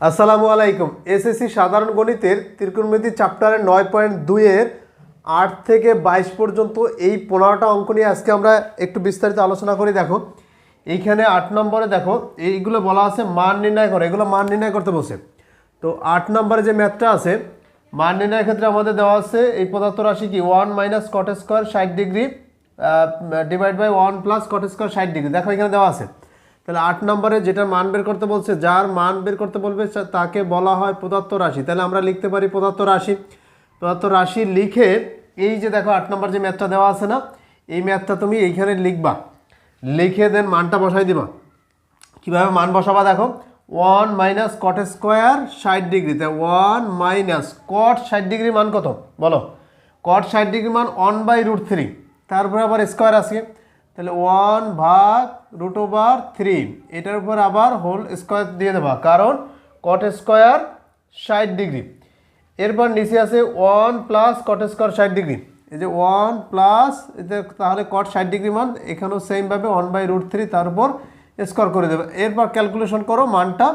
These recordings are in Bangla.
আসসালামু আলাইকুম। এসএসসি সাধারণ গণিতের ত্রিকোণমিতি চ্যাপ্টারের নয় পয়েন্ট দুইয়ের আট থেকে বাইশ পর্যন্ত এই পনেরোটা অঙ্ক নিয়ে আজকে আমরা একটু বিস্তারিত আলোচনা করি। দেখো, এইখানে আট নম্বরে দেখো, এইগুলো বলা আছে মান নির্ণয় করে। এগুলো মান নির্ণয় করতে বসে তো আট নম্বরে যে ম্যাথটা আছে, মান নির্ণয়ের ক্ষেত্রে আমাদের দেওয়া আছে এই পদার্থ রাশি কি ওয়ান মাইনাস কট স্কোয়ার ষাট degree divide by one plus cot square ষাট ডিগ্রি দেখো এখানে দেওয়া আছে। তাহলে আট নম্বরে যেটা মান বের করতে বলছে, যার মান বের করতে বলবে তাকে বলা হয় পদার্থ রাশি। তাহলে আমরা লিখতে পারি পদার্থ রাশি। পদার্থ রাশি লিখে এই যে দেখো আট নম্বর যে ম্যাথটা দেওয়া আছে না, এই ম্যাথটা তুমি এইখানে লিখবা। লিখে দেন মানটা বসাই দিবা। কীভাবে মান বসাবা দেখো? ওয়ান মাইনাস কট স্কোয়ার ষাট ডিগ্রিতে ওয়ান মাইনাস কট ষাট ডিগ্রি মান কত? বলো। কট ষাট ডিগ্রি মান ওয়ান বাই রুট থ্রি। তারপরে আবার স্কোয়ার আছে। তাহলে ওয়ান ভাগ রুট ওভার থ্রি, এটার উপর আবার হোল স্কোয়ার দিয়ে দেবা, কারণ কট স্কোয়ার ষাট ডিগ্রি। এরপর নিচে আছে ওয়ান প্লাস কট স্কোয়ার ষাট ডিগ্রি। এই যে ওয়ান প্লাস তাহলে কট ষাট ডিগ্রি মান, এখানেও সেমভাবে ওয়ান বাই রুট থ্রি তার উপর স্কোয়ার করে দেবে। এরপর ক্যালকুলেশন করো, মানটা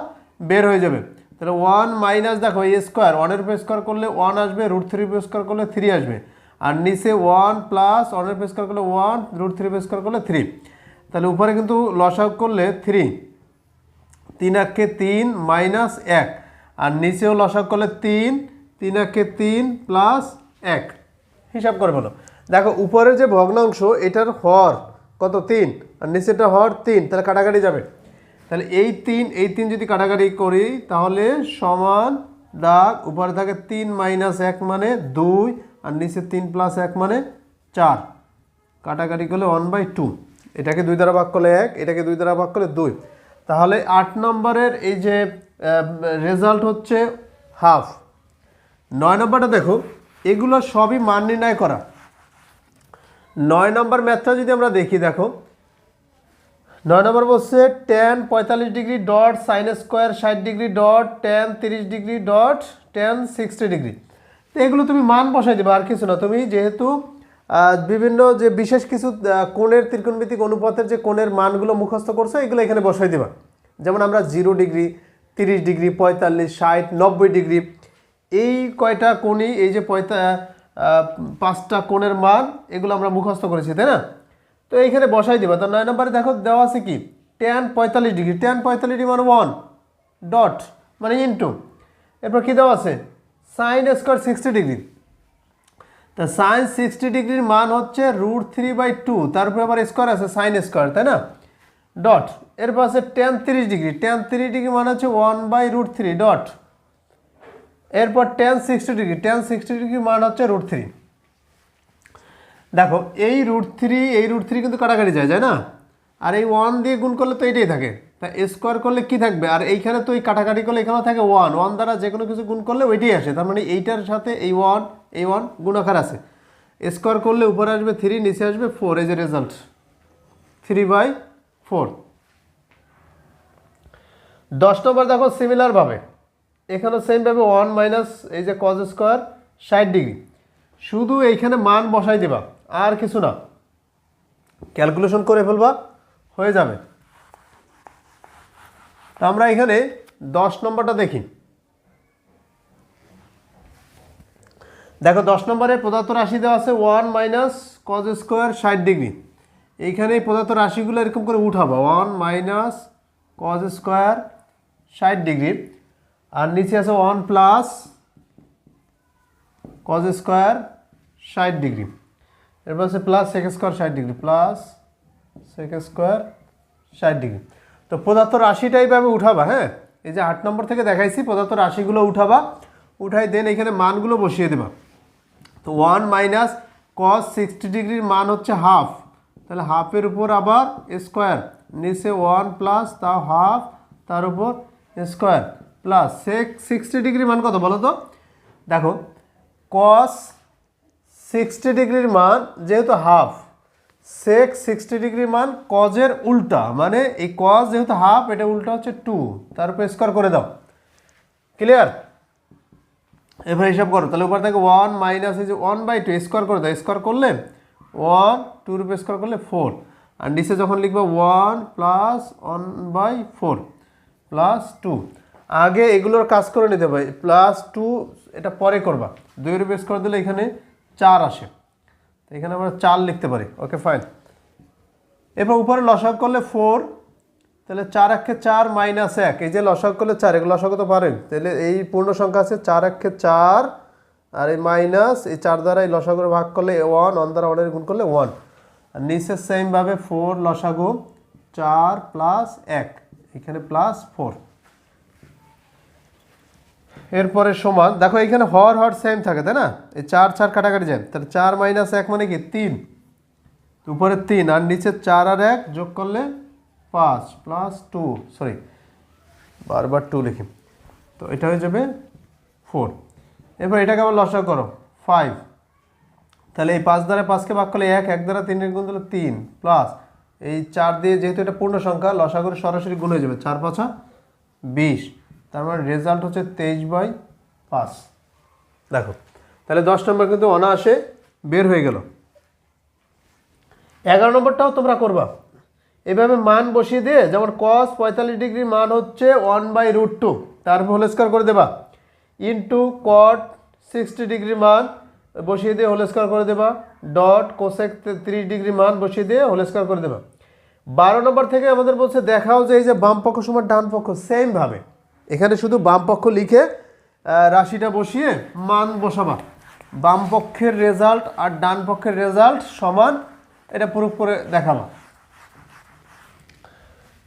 বের হয়ে যাবে। তাহলে ওয়ান মাইনাস দেখো, এই স্কোয়ার ওয়ানের উপর স্কোয়ার করলে ওয়ান আসবে রুট থ্রি উপর স্কোয়ার করলে থ্রি আসবে। আর নিচে ওয়ান প্লাস ওয়ানের উপর স্কোয়ার করলে ওয়ান রুট থ্রি উপর স্কোয়ার করলে থ্রি তাহলে উপরে কিন্তু লসাগ করলে থ্রি তিন একে তিন মাইনাস এক। আর নিচেও লসাগ করলে তিন তিন একে তিন প্লাস এক। হিসাব করে বলো। দেখো উপরের যে ভগ্নাংশ, এটার হর কত? তিন। আর নিচেটা হর তিন। তাহলে কাটাকাটি যাবে। তাহলে এই তিন এই তিন যদি কাটাকাটি করি, তাহলে সমান দাগ, উপরে থাকে তিন মাইনাস এক মানে দুই আর নিচে তিন প্লাস এক মানে চার। কাটাকাটি করলে ওয়ান বাই টু এটাকে দুই দ্বারা ভাগ করলে এক, এটাকে দুই দ্বারা ভাগ করলে দুই। তাহলে আট নম্বরের এই যে রেজাল্ট হচ্ছে হাফ নয় নম্বরটা দেখো, এগুলো সবই মান নির্ণয় করা। নয় নম্বর ম্যাথটা যদি আমরা দেখি, দেখো। নয় নম্বর বলছে টেন পঁয়তাল্লিশ ডিগ্রি ডট সাইন স্কোয়ার ষাট ডিগ্রি ডট টেন তিরিশ degree dot tan sixty degree. তো এগুলো তুমি মান বসাই দেবে, আর কিছু না। তুমি যেহেতু বিভিন্ন যে বিশেষ কিছু কোণের ত্রিকোণমিতিক অনুপাতের যে কোণের মানগুলো মুখস্থ করছ, এগুলো এখানে বসাই দেবা। যেমন আমরা জিরো ডিগ্রি, তিরিশ ডিগ্রি, পঁয়তাল্লিশ, ষাট, নব্বই ডিগ্রি, এই কয়টা কোণই, এই যে পঁয়তা পাঁচটা কোণের মান, এগুলো আমরা মুখস্থ করেছি, তাই না? তো এইখানে বসাই দিবা। তো নয় নম্বরে দেখো, দেওয়া আছে কি? টেন পঁয়তাল্লিশ ডিগ্রি। টেন পঁয়তাল্লিশ ডিগ্রি মানে ওয়ান ডট মানে ইন্টু এরপর কী দেওয়া আছে? সাইন স্কোয়ার সিক্সটি ডিগ্রি তা সাইন সিক্সটি ডিগ্রির মান হচ্ছে রুট থ্রি বাই টু তারপরে আবার স্কোয়ার আছে সাইন স্কোয়ার তাই না? ডট এরপর আছে টেন তিরিশ ডিগ্রি টেন তিরিশ ডিগ্রি মানে হচ্ছে one by root three dot এরপর tan sixty degree tan sixty degree মান হচ্ছে রুট থ্রি দেখো, এই রুট থ্রি এই রুট থ্রি কিন্তু কাটাকাটি যায় যায় না? আর এই ওয়ান দিয়ে গুণ করলে তো এইটাই থাকে। তা স্কোয়ার করলে কি থাকবে? আর এইখানে তো এই কাটাকাটি করলে এখানেও থাকে ওয়ান ওয়ান দ্বারা যে কোনো কিছু গুণ করলে ওইটাই আসে। তার মানে এইটার সাথে এই ওয়ান এই ওয়ান গুণাকার আছে। স্কোয়ার করলে উপরে আসবে থ্রি নিচে আসবে ফোর এই যে রেজাল্ট থ্রি বাই ফোর দশ নম্বর দেখো সিমিলারভাবে এখানে সেমভাবে ওয়ান মাইনাস এই যে কজ স্কোয়ার ষাট ডিগ্রি শুধু এইখানে মান বসাই দেবা, আর কিছু না। ক্যালকুলেশন করে ফেলবা, হয়ে যাবে। আমরা এখানে দশ নম্বরটা দেখি। দেখো, দশ নম্বরে পদার্থ রাশি দেওয়া আছে ওয়ান মাইনাস কজ স্কোয়ার ষাট ডিগ্রি। এইখানে এই রাশিগুলো এরকম করে উঠাবো। ওয়ান মাইনাস কজ স্কোয়ার ষাট ডিগ্রি। আর নিচে আছে ওয়ান প্লাস কজ স্কোয়ার ষাট ডিগ্রি। এরপর আছে প্লাস সেক স্কোয়ার ষাট ডিগ্রি, প্লাস সেক স্কোয়ার ষাট ডিগ্রি। তো পদার্থ রাশিটা এইভাবে উঠাবা হ্যাঁ? এই যে আট নম্বর থেকে দেখাইছি পদার্থ রাশিগুলো উঠাবা, উঠাই দেন এখানে মানগুলো বসিয়ে দেবা। তো ওয়ান মাইনাস কস সিক্সটি ডিগ্রির মান হচ্ছে হাফ। তাহলে হাফের উপর আবার স্কোয়ার, নিচে ওয়ান প্লাস, তাও হাফ, তার উপর স্কোয়ার, প্লাস সেক সিক্সটি ডিগ্রির মান কত বলো তো দেখো কস সিক্সটি ডিগ্রির মান যেহেতু হাফ সেক সিক্সটি ডিগ্রি মান কজের উল্টা মানে এই কজ যেহেতু হাফ এটা উল্টা হচ্ছে টু তার উপর স্কোয়ার করে দাও। ক্লিয়ার এবার হিসাব করো, তাহলে উপর থেকে ওয়ান মাইনাস এই যে ওয়ান বাই টু স্কোয়ার করে দাও। স্কোয়ার করলে ওয়ান টুর উপর স্কোয়ার করলে ফোর আর নিচে যখন লিখবে one plus one by four plus two আগে এগুলোর কাজ করে নিতে হবে প্লাস টু এটা পরে করবা। দুইয়ের বেস করে দিলে এখানে চার আসে। এখানে আমরা চার লিখতে পারি। ওকে ফাইন এরপর উপরে লসাগ করলে ফোর তাহলে চার একে চার মাইনাস এক। এই যে লসাগ করলে চার, এগুলো লসাগ তো পারেন। তাহলে এই পূর্ণ সংখ্যা আছে চার একে চার আর এই মাইনাস এই চার দ্বারা এই লসাগুর ভাগ করলে ওয়ান ওয়ান দ্বারা ওয়ানের গুণ করলে ওয়ান আর নিচের সেমভাবে ফোর লসাগু, চার প্লাস এক। এখানে প্লাস ফোর এরপরে সমান, দেখো এখানে হর হর সেম থাকে, তাই না? এই চার চার কাটাকাটি যায়। তাহলে চার মাইনাস এক মানে কি? তিন। উপরে তিন, আর নিচে চার আর এক যোগ করলে পাঁচ প্লাস টু সরি বারবার টু লিখি। তো এটা হয়ে যাবে ফোর এরপর এটাকে আবার লসা করো ফাইভ তাহলে এই পাঁচ দ্বারা পাঁচকে ভাগ করলে এক এক দ্বারা তিনের গুণ দিলে তিন প্লাস এই চার দিয়ে যেহেতু এটা পূর্ণ সংখ্যা লসা করে সরাসরি গুণ হয়ে যাবে, চার পাঁচা বিশ। তার মানে রেজাল্ট হচ্ছে তেইশ বাই পাঁচ। দেখো, তাহলে দশ নম্বর কিন্তু অনায়াসে বের হয়ে গেল। এগারো নম্বরটাও তোমরা করবা। এভাবে মান বসিয়ে দিয়ে যেমন কস পঁয়তাল্লিশ ডিগ্রি মান হচ্ছে ওয়ান বাই রুট টু তারপর হোল করে দেবা। ইন্টু কট সিক্সটি ডিগ্রি মান বসিয়ে দিয়ে হোল করে দেবা। ডট কোসেক তিরিশ ডিগ্রি মান বসিয়ে দিয়ে হোল করে দেবা। বারো নম্বর থেকে আমাদের বলছে দেখাও যে এই যে বাম পক্ষ সমান ডান পক্ষ সেমভাবে এখানে শুধু বাম পক্ষ লিখে রাশিটা বসিয়ে মান বসাবা। বাম পক্ষের রেজাল্ট আর ডান পক্ষের রেজাল্ট সমান, এটা প্রুফ করে দেখাবা।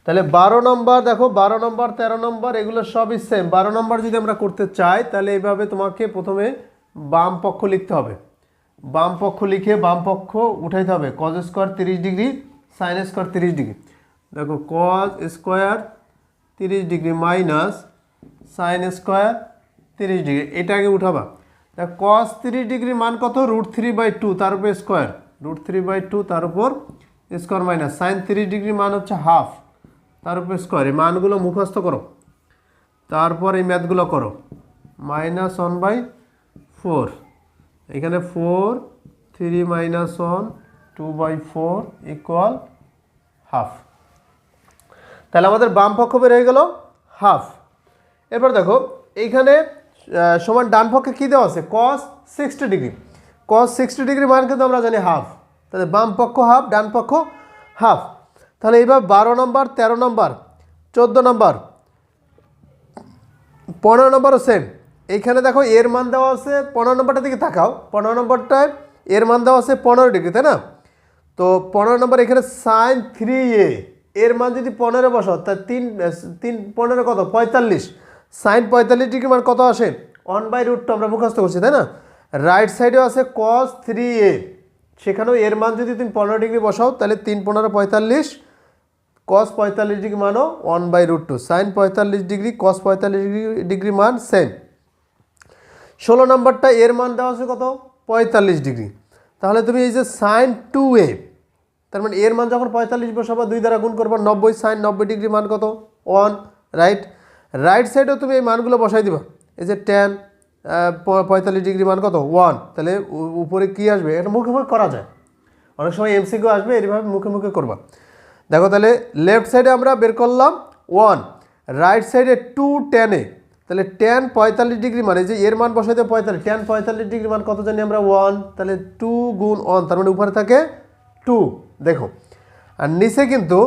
তাহলে বারো নম্বর, দেখো, বারো নম্বর, তেরো নম্বর, এগুলো সবই সেম বারো নম্বর যদি আমরা করতে চাই, তাহলে এইভাবে তোমাকে প্রথমে বাম পক্ষ লিখতে হবে। বাম পক্ষ লিখে বাম পক্ষ উঠাইতে হবে। কজ স্কোয়ার তিরিশ ডিগ্রি সাইন স্কোয়ার তিরিশ ডিগ্রি। দেখো কজ স্কোয়ার তিরিশ ডিগ্রি মাইনাস সাইন স্কোয়ার তিরিশ ডিগ্রি, এটা আগে উঠাবা। দেখো কস তিরিশ ডিগ্রি মান কত? রুট থ্রি বাই টু, তার উপর square. Root three by two, তার উপর স্কোয়ার মাইনাস। সাইন তিরিশ ডিগ্রি মান হচ্ছে হাফ, তার উপর স্কোয়ার। এই মানগুলো মুখস্থ করো। তারপর এই ম্যাথগুলো করো। Minus one by four. এখানে four, three minus one, two by four equal half. তাহলে আমাদের বাম পক্ষ বের হয়ে গেল হাফ। এরপর দেখো, এইখানে সমান ডান পক্ষে কী দেওয়া আছে? Cos sixty degree cos sixty degree মান কিন্তু আমরা জানি হাফ। তাহলে বাম পক্ষ হাফ, ডান পক্ষ হাফ। তাহলে এইবার বারো নম্বর, তেরো নম্বর, চোদ্দ নম্বর, পনেরো নম্বরও সেম এইখানে দেখো, এর মান দেওয়া আছে, পনেরো নম্বরটা দিকে তাকাও। পনেরো নম্বরটায় এর মান দেওয়া আছে পনেরো ডিগ্রি তাই না? তো পনেরো নম্বর এখানে সাইন থ্রি এ এর মান যদি পনেরো বসাও, তা তিন তিন, পনেরো কত? পঁয়তাল্লিশ। সাইন পঁয়তাল্লিশ ডিগ্রি মান কত আসে? ওয়ান বাই রুট টু আমরা মুখস্থ করছি, তাই না? রাইট সাইডেও আছে কস থ্রি এ সেখানেও এর মান যদি তুমি পনেরো ডিগ্রি বসাও, তাহলে তিন, পনেরো, পঁয়তাল্লিশ। কস পঁয়তাল্লিশ ডিগ্রি মানও one by root two sine পঁয়তাল্লিশ ডিগ্রি কস পঁয়তাল্লিশ ডিগ্রি মান সেম ষোলো নম্বরটা এর মান দেওয়া আছে কত? পঁয়তাল্লিশ ডিগ্রি। তাহলে তুমি এই যে সাইন টু এ তার মানে এর মান যখন পঁয়তাল্লিশ বসাবা, দুই দ্বারা গুণ করবা, নব্বই সাইন নব্বই ডিগ্রি মান কত? One, right? রাইট সাইডেও তুমি এই মানগুলো বসাই দিবা। এই যে টেন পঁয়তাল্লিশ ডিগ্রি মান কত? ওয়ান। তাহলে উপরে কি আসবে? এটা মুখে মুখে করা যায়। অনেক সময় এমসিকিউ আসবে এইভাবে মুখে মুখে করবা। দেখো তাহলে লেফট সাইডে আমরা বের করলাম ওয়ান রাইট সাইডে টু টেনে তাহলে টেন পঁয়তাল্লিশ ডিগ্রি মানে যে এর মান বসাইতে পঁয়তাল্লিশ। টেন পঁয়তাল্লিশ ডিগ্রি মান কত জানি আমরা? ওয়ান তাহলে টু গুণ ওয়ান তার মানে উপরে থাকে টু দেখো, আর নিচে কিন্তু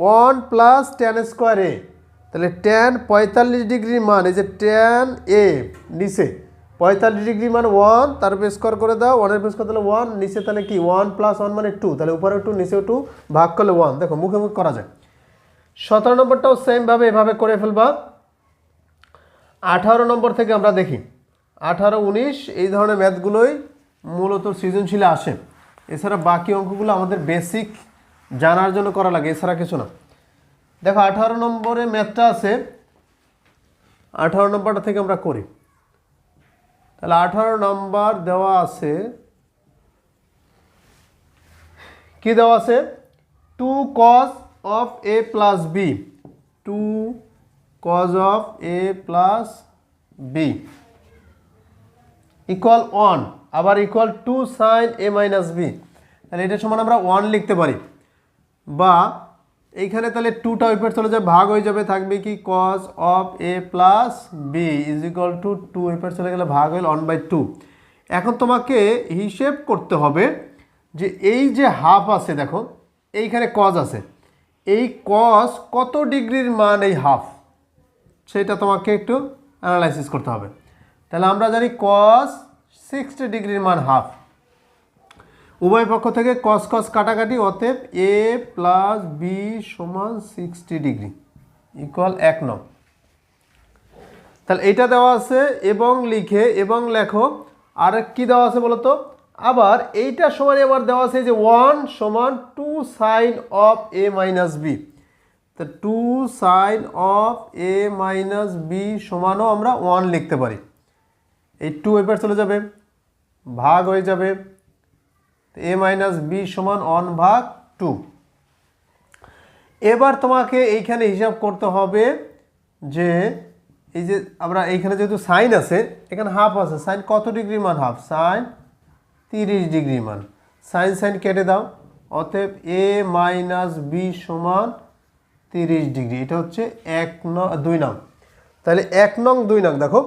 one plus tan square A তাহলে টেন পঁয়তাল্লিশ ডিগ্রি মান, এই যে টেন এ নিচে। পঁয়তাল্লিশ ডিগ্রি মান ওয়ান তার উপর স্কোয়ার করে দাও ওয়ানের স্কোয়ার তাহলে ওয়ান নিচে তাহলে কি ওয়ান প্লাস ওয়ান মানে টু তাহলে উপরে টু নিচেও টু ভাগ করলে ওয়ান দেখো, মুখে মুখে করা যায়। সতেরো নম্বরটাও সেমভাবে এভাবে করে ফেলবা। আঠারো নম্বর থেকে আমরা দেখি, আঠারো, উনিশ, এই ধরনের ম্যাথগুলোই মূলত সৃজনশীলে আসে। এছাড়া বাকি অঙ্কগুলো আমাদের বেসিক জানার জন্য করা লাগে, এছাড়া কিছু না। দেখো, আঠারো নম্বরে ম্যাথটা আছে। আঠারো নম্বরটা থেকে আমরা করি। তাহলে আঠারো নম্বর দেওয়া আছে। কি দেওয়া আছে? Two cos of A plus B two cos of A plus B equal one আবার equal two sine A minus B তাহলে এটার সমান আমরা ওয়ান লিখতে পারি। বা এইখানে তাহলে টুটা ওই চলে যাবে ভাগ হয়ে যাবে, থাকবে কি? Cos of A plus B is equal to two ওই চলে গেলে ভাগ হইল ওয়ান বাই টু এখন তোমাকে হিসেব করতে হবে যে এই যে হাফ আছে, দেখো, এইখানে কজ আছে। এই কজ কত ডিগ্রির মান এই হাফ সেটা তোমাকে একটু অ্যানালাইসিস করতে হবে। তাহলে আমরা জানি কস সিক্সটি ডিগ্রির মান হাফ উভয় পক্ষ থেকে কস কস কাটাকাটি, অতএব এ প্লাস বি সমান সিক্সটি ডিগ্রি ইকুয়াল এক নং। তাহলে এইটা দেওয়া আছে এবং লিখে এবং লেখো। আর কি দেওয়া আছে বলো তো আবার এইটা সমান আবার দেওয়া আছে যে ওয়ান সমান two sine of A minus B তা two sine of A minus B সমানও আমরা ওয়ান লিখতে পারি। এই টু এবার চলে যাবে। ভাগ হয়ে যাবে এ মাইনাস বি সমান ওয়ান ভাগ টু এবার তোমাকে এইখানে হিসাব করতে হবে যে, এই যে আমরা এইখানে যেহেতু সাইন আছে, এখানে হাফ আছে সাইন কত ডিগ্রি মান? হাফ সাইন তিরিশ ডিগ্রি মান। সাইন সাইন কেটে দাও, অতএব এ মাইনাস বি সমান তিরিশ ডিগ্রি। এটা হচ্ছে এক ন, দুই নং। তাহলে এক নং, দুই নং, দেখো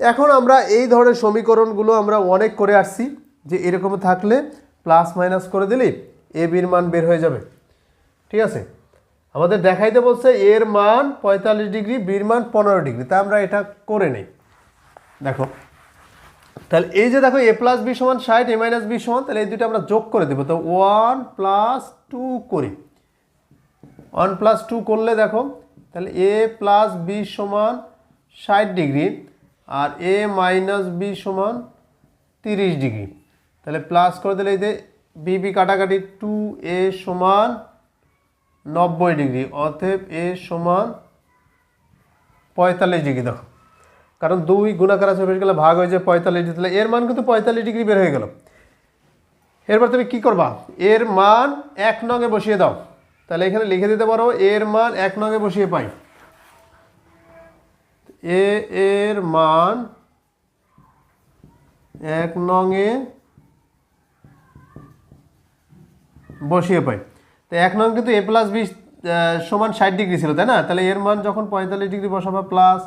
এখন আমরা এই ধরনের সমীকরণগুলো আমরা অনেক করে আসছি, যে এরকম থাকলে প্লাস মাইনাস করে দিলেই এ বির মান বের হয়ে যাবে। ঠিক আছে? আমাদের দেখাইতে বলছে এর মান পঁয়তাল্লিশ ডিগ্রি বির মান পনেরো ডিগ্রি। তা আমরা এটা করে নেই। দেখো, তাহলে এই যে দেখো এ প্লাস বি সমান ষাট এ মাইনাস বি সমান, তাহলে এই দুটো আমরা যোগ করে দেবো। তো ওয়ান প্লাস টু করি। ওয়ান প্লাস টু করলে দেখো, তাহলে এ প্লাস বি সমান ষাট ডিগ্রি। আর এ মাইনাস বি সমান তিরিশ ডিগ্রি। তাহলে প্লাস করে দিলে যে বি বি কাটাকাটি টু এ সমান নব্বই ডিগ্রি, অতএব এ সমান পঁয়তাল্লিশ ডিগ্রি দেখো। কারণ দুই গুণাকার আছে, বেশ গেলে ভাগ হয়ে যায় পঁয়তাল্লিশ ডিগ্রি। তাহলে এর মান কিন্তু পঁয়তাল্লিশ ডিগ্রি বের হয়ে গেল। এরপর তুমি কি করবা? এর মান এক নঙে বসিয়ে দাও। তাহলে এখানে লিখে দিতে পারো, এর মান এক নঙে বসিয়ে পাই। এ এর মান এক নঙে বসিয়ে পাই। তো এক নং কিন্তু এ প্লাস বি সমান ষাট ডিগ্রি ছিল, তাই না? তাহলে এর মান যখন পঁয়তাল্লিশ ডিগ্রি বসাবো প্লাস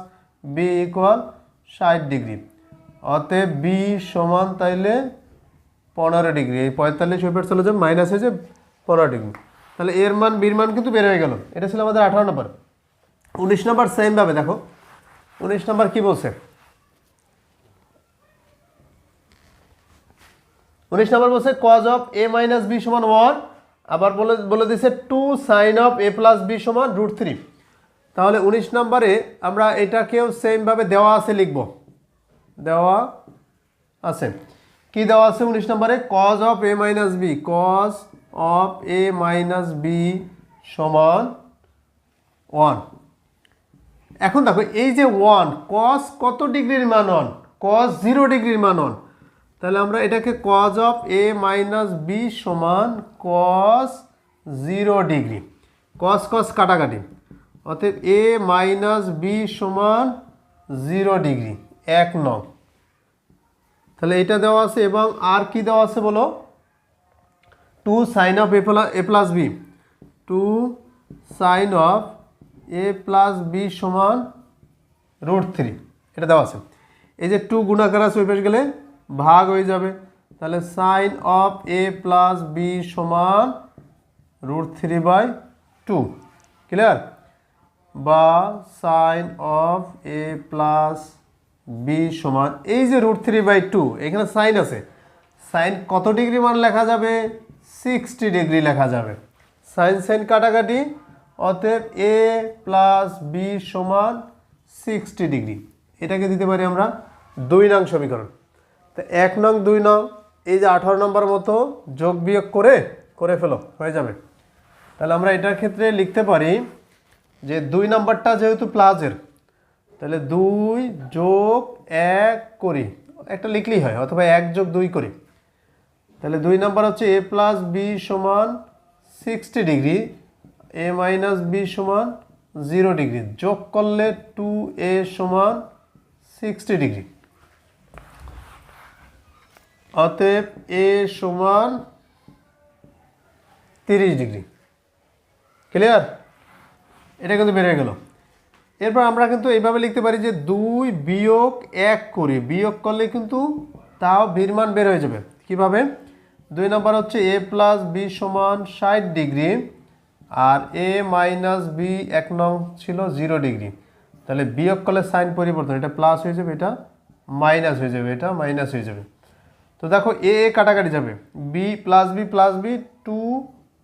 বি ইকুয়াল ষাট ডিগ্রি। অতএব বি সমান তাইলে পনেরো ডিগ্রি। এই পঁয়তাল্লিশ ওপর চলে যাবে মাইনাস হয়েছে পনেরো ডিগ্রি। তাহলে এর মান বির মান কিন্তু বের হয়ে গেল। এটা ছিল আমাদের আঠারো নম্বর। উনিশ নম্বর সেমভাবে দেখো। উনিশ নম্বর কি বলছে? উনিশ নম্বর বলছে cos of A minus B সমান ওয়ান আবার বলে বলে দিছে two sine of A plus B সমান রুট থ্রি তাহলে উনিশ নম্বরে আমরা এটাকেও সেমভাবে দেওয়া আছে লিখব। দেওয়া আছে। কি দেওয়া আছে উনিশ নম্বরে? Cos of A minus B cos of A minus B সমান ওয়ান এখন দেখো, এই যে ওয়ান কস কত ডিগ্রির মান অন কস জিরো ডিগ্রির মান ওয়ান তাহলে আমরা এটাকে cos of A minus B সমান cos zero degree. Cos cos কাটাকাটি। অতএব এ মাইনাস বি সমান জিরো ডিগ্রি, এক নং। তাহলে এটা দেওয়া আছে এবং আর কি দেওয়া আছে বলো? Two sine of A plus B two sine of A plus B সমান রুট থ্রি এটা দেওয়া আছে। এই যে টু গুণাকার আছে ওই গেলে ভাগ হয়ে যাবে। তাহলে sine of A plus B সমান root three by two clear বা sine of A plus B সমান, এই যে রুট থ্রি বাই টু এখানে সাইন আছে। সাইন কত ডিগ্রি মান লেখা যাবে? সিক্সটি ডিগ্রি লেখা যাবে। সাইন সাইন কাটাকাটি অতএব এ প্লাস বি সমান সিক্সটি ডিগ্রি এটাকে দিতে পারি আমরা দুই নং সমীকরণ। তো এক নং, দুই নং, এই যে আঠারো নম্বর মতো যোগ বিয়োগ করে করে ফেলো, হয়ে যাবে। তাহলে আমরা এটার ক্ষেত্রে লিখতে পারি যে দুই নাম্বারটা যেহেতু প্লাসের তাহলে দুই যোগ এক করি। একটা লিখলেই হয়, অথবা এক যোগ দুই করি। তাহলে দুই নাম্বার হচ্ছে এ প্লাস বি সমান sixty degree A minus B সমান জিরো ডিগ্রি যোগ করলে টু এ সমান সিক্সটি ডিগ্রি অতএব এ সমান তিরিশ ডিগ্রি ক্লিয়ার এটা কিন্তু বেড়ে গেল। এরপর আমরা কিন্তু এইভাবে লিখতে পারি যে দুই বিয়োগ এক করি। বিয়োগ করলে কিন্তু তাও ভির মান বের হয়ে যাবে। কীভাবে? দুই নম্বর হচ্ছে এ প্লাস বি সমান ষাট ডিগ্রি আর এ মাইনাস বি এক নং ছিল জিরো ডিগ্রি তাহলে বিয়োগ করলে সাইন পরিবর্তন, এটা প্লাস হয়ে যাবে, এটা মাইনাস হয়ে যাবে, এটা মাইনাস হয়ে যাবে। তো দেখো এ কাটাকাটি যাবে। B plus B plus B two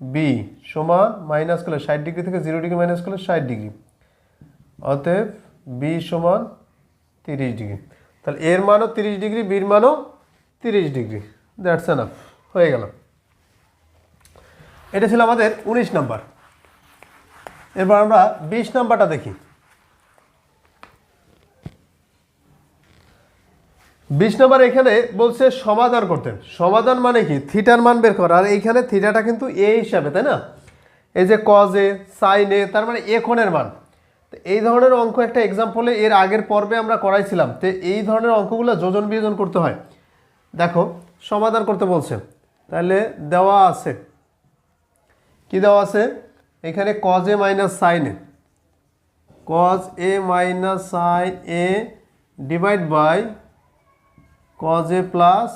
B সমান মাইনাস করলে ষাট ডিগ্রি থেকে জিরো ডিগ্রি মাইনাস করলে ষাট ডিগ্রি অতএব বি সমান তিরিশ ডিগ্রি তাহলে এর মানও তিরিশ ডিগ্রি বির মানও তিরিশ ডিগ্রি দ্যাটস এনাফ হয়ে গেল। এটা ছিল আমাদের উনিশ নাম্বার এরপর আমরা বিশ নাম্বারটা দেখি। বিশ নাম্বার এখানে বলছে সমাধান করতে সমাধান মানে কি? থিটার মান বের করা। আর এইখানে থিটাটা কিন্তু এ হিসাবে, তাই না? এই যে কজে সাইনে তার মানে কোণের মান। তো এই ধরনের অঙ্ক একটা এক্সাম্পলে এর আগের পর্বে আমরা করাইছিলাম। তো এই ধরনের অঙ্কগুলো যোজন বিয়োজন করতে হয়। দেখো, সমাধান করতে বলছে। তাহলে দেওয়া আছে। কি দেওয়া আছে? এখানে cos A minus sine A cos A minus sine A divide by cos A plus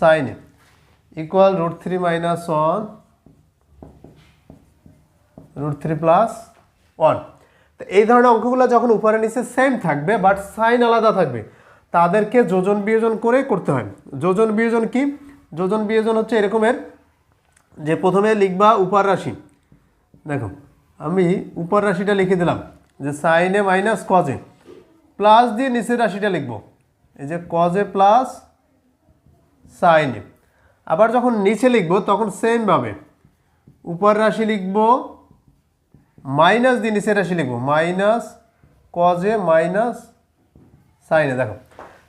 sine A equal root three minus one root three plus one তো এই ধরনের অঙ্কগুলো যখন উপরে নিচে সেম থাকবে বাট সাইন আলাদা থাকবে, তাদেরকে যোজন বিয়োজন করে করতে হয়। যোজন বিয়োজন কি? যোজন বিয়োজন হচ্ছে এরকমের যে প্রথমে লিখবা উপর রাশি। দেখো, আমি উপর রাশিটা লিখে দিলাম যে সাইনে মাইনাস কজে প্লাস দিয়ে নিচের রাশিটা লিখব। এই যে কজে প্লাস সাইনে আবার যখন নিচে লিখব, তখন সেমভাবে উপর রাশি লিখব মাইনাস দিয়ে নিচের রাশি লিখব। মাইনাস কজে মাইনাস সাইনে দেখো,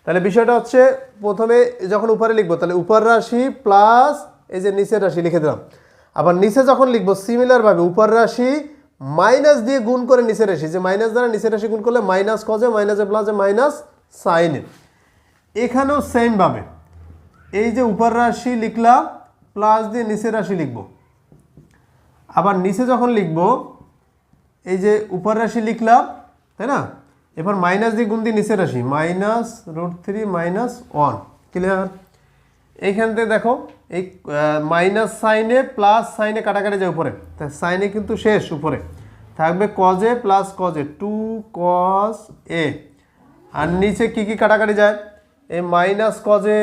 তাহলে বিষয়টা হচ্ছে প্রথমে যখন উপরে লিখব, তাহলে উপর রাশি প্লাস এই যে নিচের রাশি লিখে দিলাম। আবার নিচে যখন লিখব সিমিলারভাবে উপর রাশি মাইনাস দিয়ে গুণ করে নিচের রাশি। যে মাইনাস দ্বারা নিচের রাশি গুণ করলে মাইনাস কজে মাইনাসে প্লাসে মাইনাস সাইনে এখানেও সেমভাবে এই যে উপর রাশি লিখলাম প্লাস দিয়ে নিচের রাশি লিখব। আবার নিচে যখন লিখব, এই যে উপর রাশি লিখলাম, তাই না? এবার মাইনাস দিয়ে গুণ দিয়ে নিচের রাশি। Minus root three minus one clear এইখান থেকে দেখো, এই মাইনাস সাইনে প্লাস সাইনে কাটাকাটি যায় উপরে। তা সাইনে কিন্তু শেষ উপরে। থাকবে কজে প্লাস কজে টু কজ এ আর নিচে কি কি কাটাকাটি যায়? এই মাইনাস কজে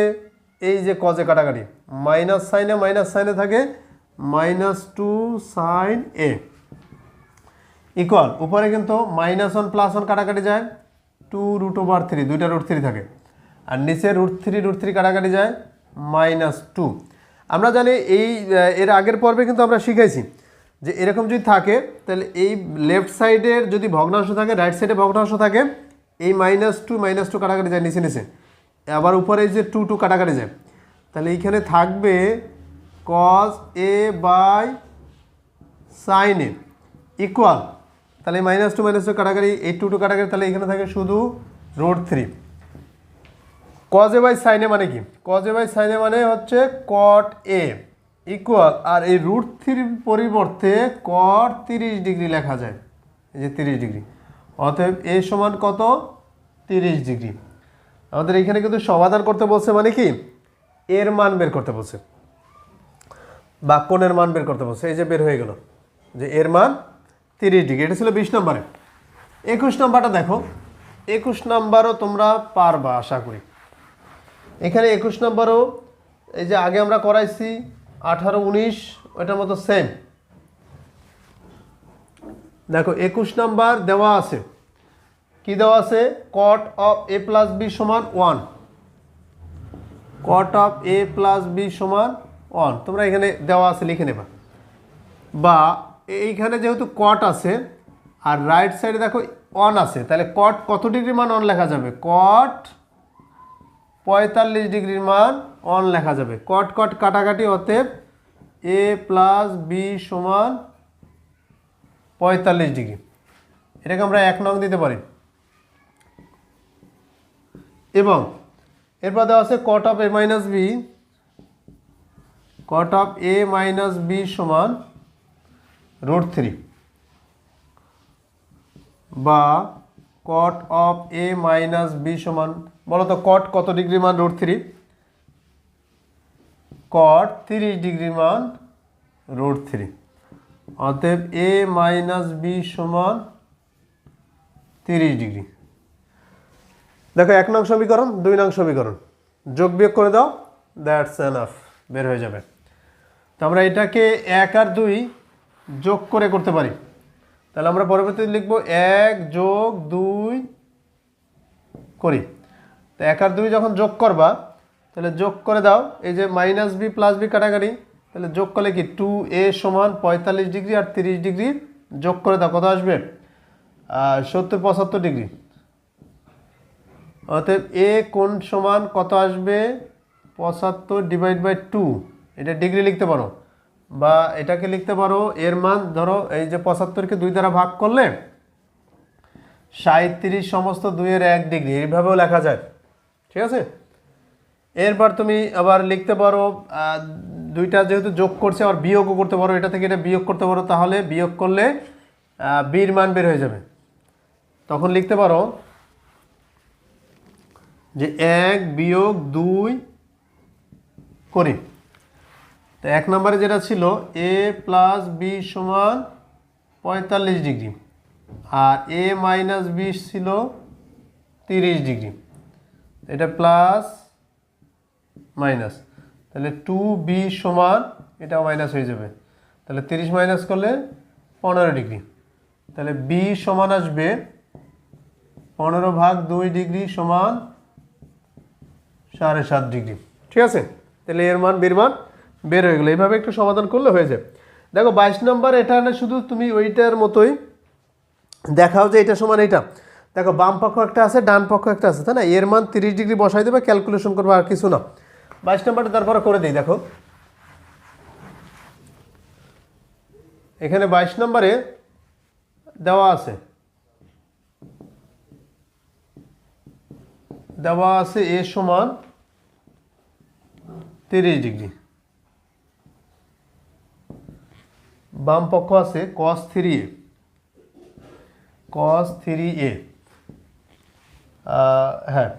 এই যে কজে কাটাকাটি। মাইনাস সাইনে মাইনাস সাইনে থাকে minus two sine A equal উপরে কিন্তু মাইনাস ওয়ান প্লাস ওয়ান কাটাকাটি যায় টু রুট ওভার থ্রি দুইটা রুট থ্রি থাকে। আর নিচে রুট থ্রি রুট থ্রি কাটাকাটি যায় মাইনাস টু। আমরা জানি এই এর আগের পর্বে কিন্তু আমরা শিখেছি যে এরকম যদি থাকে, তাহলে এই লেফট সাইডের যদি ভগ্নাংশ থাকে রাইট সাইডে ভগ্নাংশ থাকে, এই মাইনাস টু মাইনাস টু কাটাকাটি যায় নিচে নিচে। আবার উপরে যে টু টু কাটাকাটি যায়। তাহলে এইখানে থাকবে cos A by sine A equal তাহলে মাইনাস টু মাইনাস টু কাটাকাটি, এই টু টু কাটাকাটি, তাহলে এখানে থাকে শুধু রোড থ্রি কজে বাই সাইনে মানে কি? কজে বাই সাইনে মানে হচ্ছে কট এ ইকুয়াল আর এই রুট থ্রির পরিবর্তে কট তিরিশ ডিগ্রি লেখা যায়। এই যে তিরিশ ডিগ্রি। অতএব এ সমান কত? তিরিশ ডিগ্রি। আমাদের এখানে কিন্তু সমাধান করতে বলছে মানে কি? এর মান বের করতে বলছে। বা কোণের মান বের করতে বলছে। এই যে বের হয়ে গেল। যে এর মান তিরিশ ডিগ্রি। এটা ছিল বিশ নম্বরে। একুশ নম্বরটা দেখো। একুশ নম্বরও তোমরা পারবা আশা করি। এখানে একুশ নম্বরও, এই যে আগে আমরা করাইছি আঠারো উনিশ, ওইটার মতো সেম দেখো, একুশ নাম্বার দেওয়া আছে। কি দেওয়া আছে? Cot of A plus B সমান one cot of A plus B সমান ওয়ান তোমরা এখানে দেওয়া আছে, লিখে নেবা। বা, এইখানে যেহেতু কট আছে, আর রাইট সাইডে দেখো অন আছে, তাহলে কট কত ডিগ্রি মান অন লেখা যাবে? কট পঁয়তাল্লিশ ডিগ্রির মান অন লেখা যাবে। কট কট কাটাকাটি অতএব এ প্লাস বি সমান পঁয়তাল্লিশ ডিগ্রি। এটাকে আমরা এক নং দিতে পারি। এবং এরপর দেওয়া আছে cot of A minus B cot of A minus B সমান রুট থ্রি বা cot of A minus B সমান, বলো তো কট কত ডিগ্রি মান রুট থ্রি কট তিরিশ ডিগ্রি মান রুট থ্রি অতএব এ মাইনাস বি সমান তিরিশ ডিগ্রি দেখো এক নং সমীকরণ, দুই নং সমীকরণ। যোগ বিয়োগ করে দাও দ্যাটস এনাফ বের হয়ে যাবে। তো আমরা এটাকে এক আর দুই যোগ করে করতে পারি। তাহলে আমরা পরবর্তীতে লিখব এক যোগ দুই করি। তো এক আর দুই যখন যোগ করবা, তাহলে যোগ করে দাও। এই যে মাইনাস বি প্লাস বি কাটাকাটি তাহলে যোগ করলে কি টু এ সমান পঁয়তাল্লিশ ডিগ্রি আর তিরিশ ডিগ্রি যোগ করে দাও। কত আসবে? সত্তর পঁচাত্তর ডিগ্রি। অতএব এ কোন সমান কত আসবে? পঁচাত্তর ডিভাইড বাই টু এটা ডিগ্রি লিখতে পারো। বা এটাকে লিখতে পারো, এর মান ধরো এই যে পঁচাত্তরকে দুই দ্বারা ভাগ করলে সাঁত্রিশ সমস্ত দুইয়ের এক ডিগ্রি, এইভাবেও লেখা যায়, ঠিক আছে? এরপর তুমি আবার লিখতে পারো দুইটা যেহেতু যোগ করছে, আবার বিয়োগও করতে পারো, এটা থেকে এটা বিয়োগ করতে পারো, তাহলে বিয়োগ করলে বির মান বের হয়ে যাবে। তখন লিখতে পারো যে এক বিয়োগ দুই করি। তো এক নম্বরে যেটা ছিল এ প্লাস বি সমান পঁয়তাল্লিশ ডিগ্রি আর এ মাইনাস বি ছিল তিরিশ ডিগ্রি। এটা প্লাস মাইনাস তাহলে টু বি সমান, এটা মাইনাস হয়ে যাবে। তাহলে তিরিশ মাইনাস করলে পনেরো ডিগ্রি। তাহলে বি সমান আসবে পনেরো ভাগ দুই ডিগ্রি সমান সাড়ে সাত ডিগ্রি। ঠিক আছে? তাহলে এর মান বের মান বের হয়ে গেলো। এইভাবে একটু সমাধান করলে হয়ে যায়। দেখো, বাইশ নম্বর, এটা না শুধু তুমি ওইটার মতোই দেখাও যে এটা সমান এটা দেখো, বাম পক্ষ একটা আছে, ডান পক্ষ একটা আছে, তাই না? এর মান তিরিশ ডিগ্রি বসাই দেবে, ক্যালকুলেশন করবে আর কিছু না। বাইশ নম্বরটা তারপরে করে দিই, দেখো। এখানে বাইশ নম্বরে দেওয়া আছে। দেওয়া আছে এ সমান তিরিশ ডিগ্রি। বাম পক্ষ আছে কস থ্রি এ কস থ্রি এ হ্যাঁ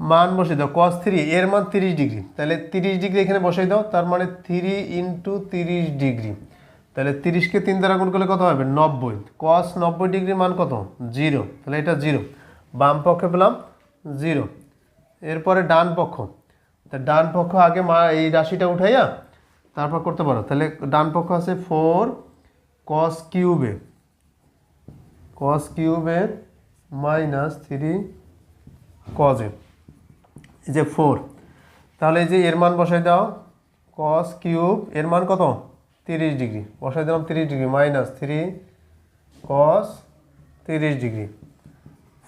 মান বসে দাও কস থ্রি এর মান তিরিশ ডিগ্রি, তাহলে তিরিশ ডিগ্রি এখানে বসাই দাও, তার মানে থ্রি ইন্টু তিরিশ ডিগ্রি, তাহলে তিরিশকে তিন দ্বারা গুণ করলে কত হবে? নব্বই কস নব্বই ডিগ্রি মান কত? জিরো, তাহলে এটা জিরো, বাম পক্ষে পেলাম জিরো, এরপরে ডান পক্ষ, তা ডান পক্ষ আগে মা, এই রাশিটা উঠাইয়া তারপর করতে পারো। তাহলে ডান পক্ষ আছে ফোর কস কিউবে কস কিউবে মাইনাস থ্রি কজে এই যে ফোর তাহলে এই যে এর মান বসাই দাও। কস কিউব এর মান কত? তিরিশ ডিগ্রি। বসাই দিলাম তিরিশ ডিগ্রি মাইনাস থ্রি কস তিরিশ ডিগ্রি।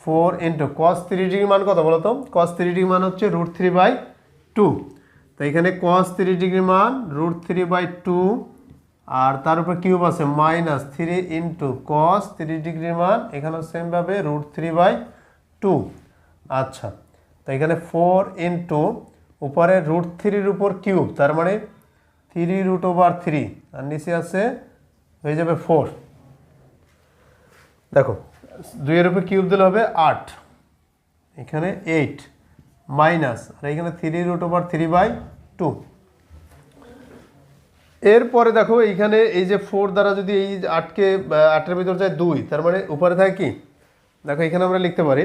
ফোর ইন্টু কস তিরিশ ডিগ্রি মান কত বলো তো? কস তিরিশ ডিগ্রি মান হচ্ছে রুট থ্রি বাই টু তো এখানে কস তিরিশ ডিগ্রি মান রুট থ্রি বাই টু আর তার উপর কিউব আছে মাইনাস থ্রি ইন্টু কস তিরিশ ডিগ্রি মান এখানে সেমভাবে রুট থ্রি বাই টু আচ্ছা তো এখানে ফোর ইন্টু উপরে রুট থ্রির উপর কিউব তার মানে থ্রি রুট ওভার থ্রি আর নিচে আছে হয়ে যাবে ফোর দেখো, দুইয়ের উপর কিউব দিলে হবে আট, এখানে এইট মাইনাস আর এখানে three root over three by two এরপরে দেখো এইখানে এই যে ফোর দ্বারা যদি এই আটকে আটের ভিতর যায় দুই, তার মানে উপরে থাকে কি? দেখো এখানে আমরা লিখতে পারি,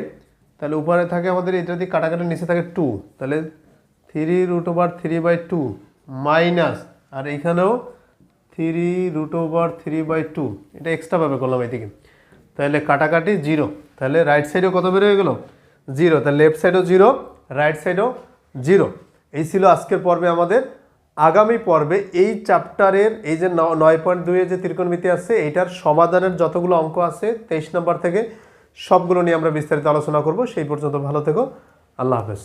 তাহলে উপরে থাকে আমাদের এটা দিয়ে কাটাকাটি নিচে থাকে টু তাহলে three root over three by two minus আর এইখানেও three root over three by two এটা এক্সট্রাভাবে করলাম এদিকে। তাহলে কাটাকাটি জিরো তাহলে রাইট সাইডেও কত বের হয়ে গেলো? জিরো, তাহলে লেফট সাইডও জিরো রাইট সাইডও জিরো। এই ছিল আজকের পর্বে আমাদের। আগামী পর্বে এই চ্যাপ্টারের এই যে নয় পয়েন্ট দুইয়ে যে ত্রিকোণমিতি আছে এটার সমাধানের যতগুলো অঙ্ক আছে, তেইশ নম্বর থেকে সবগুলো নিয়ে আমরা বিস্তারিত আলোচনা করব। সেই পর্যন্ত ভালো থেকো। আল্লাহ হাফেজ।